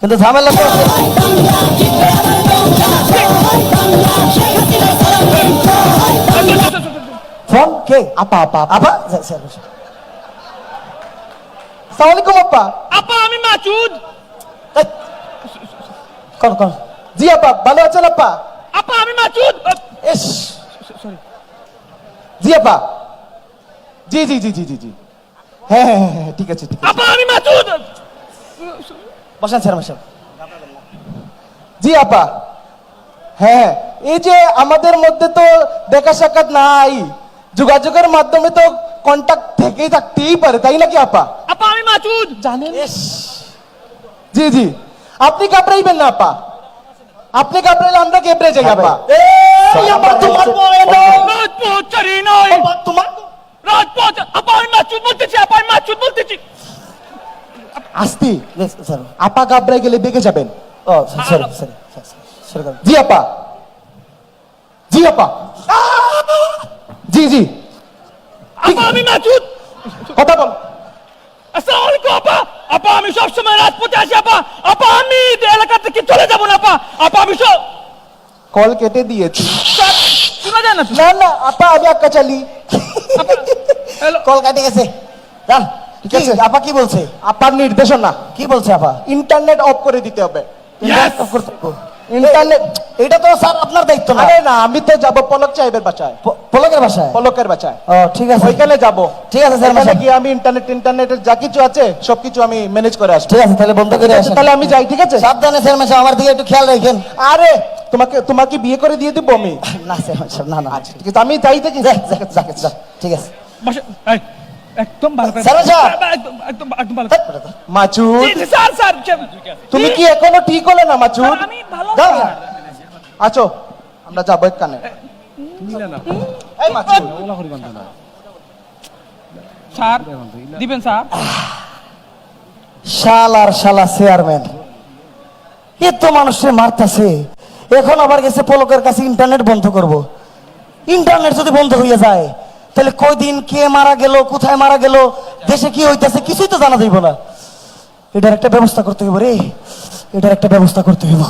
কিন্তু ঝামেলা তো আছে। ফোন কে? আপা আপা আপা। আলাইকুম আপা। আপা আমি মাচুদ কর কর। জি আপা ভালো আছেন আপা? আপা আমি মাচুদ এস। জি আপা। জি জি জি জি জি জি। হ্যাঁ হ্যাঁ হ্যাঁ, হ্যাঁ ঠিক আছে ঠিক আছে। আপা আমি মাচুদ বসেন স্যার বসেন। জি আপা। হ্যাঁ এই যে আমাদের মধ্যে তো দেখা সাক্ষাৎ নাই যোগাযোগের মাধ্যমে তো কন্টাক্ট থেকেই থাকতেই পারে তাই নাকি আপা? আপা আমি মাচুদ। জানেন? জি জি। আপনি কাপড়াইবেন না আপা। আপনি কাপড়াইলে আমরা কেপড়ে যাই আপা। এই আপা তোমার রাজপথ চারি নয় তোমার রাজপথ আপা আমি মাচুদ বলতেছি আপা আমি মাচুদ বলতেছি আস্তি। আপা কাপড়াই গেলে বেগে যাবেন। ও সরি সরি সরি জি আপা। জি আপা। জি জি। আপা আমি মাচুদ কথা বল। আসসালামু আলাইকুম আপা। আপা আমি সব সময় রাজপথে আসি আপা। আপা আমি এলাকা থেকে চলে যাব না আপা। আপা আমি সব কল কেটে দিয়েছি। শোনা যায় না? না না আপা আমি একা চালি। কল কাটে গেছে। ঠিক আছে। আপা কি বলছে? আপার নির্দেশনা। কি বলছে আপা? ইন্টারনেট অফ করে দিতে হবে। করতে। ইন্টারনেট এটা তো স্যার আপনার দায়িত্ব না। আরে না আমি তো যাব পলক চাইবের বাসায়। পলকের বাসায়? পলকের বাসায়। ও ঠিক আছে। ওইখানে যাব। ঠিক আছে স্যার বাসায়। গিয়ে আমি ইন্টারনেট ইন্টারনেটের যা কিছু আছে সবকিছু আমি ম্যানেজ করে আসব। ঠিক আছে তাহলে বন্ধ করে ঠিক আসেন। তাহলে আমি যাই ঠিক আছে? সাবধানে স্যার মাসে আমার দিকে একটু খেয়াল রাখেন। আরে তোমাকে তোমাকে বিয়ে করে দিয়ে দিব আমি? না স্যার না না। ঠিক আছে আমি যাই থেকে ঠিক আছে। বসে এই, একদম ভালো করে স্যার, স্যার। একদম একদম একদম ভালো মাচুদ। জি, জি, স্যার স্যার তুমি কি এখনও ঠিক হলে না মাচুদ? স্যার, আমি ভালো যাও আছো আমরা যাব এখানে। এই মাচুদ। স্যার দিবেন স্যার শাল আর শালা চেয়ারম্যান। এ তো মানুষের মারতাছে। এখন আবার গেছে পলকের কাছে ইন্টারনেট বন্ধ করব। ইন্টারনেট যদি বন্ধ হয়ে যায় তাহলে কয়দিন কে মারা গেল, কোথায় মারা গেল, দেশে কি হইতেছে, কিছুই তো জানা যাইব না। এটার একটা ব্যবস্থা করতে হইব রে, এটার একটা ব্যবস্থা করতে হইব।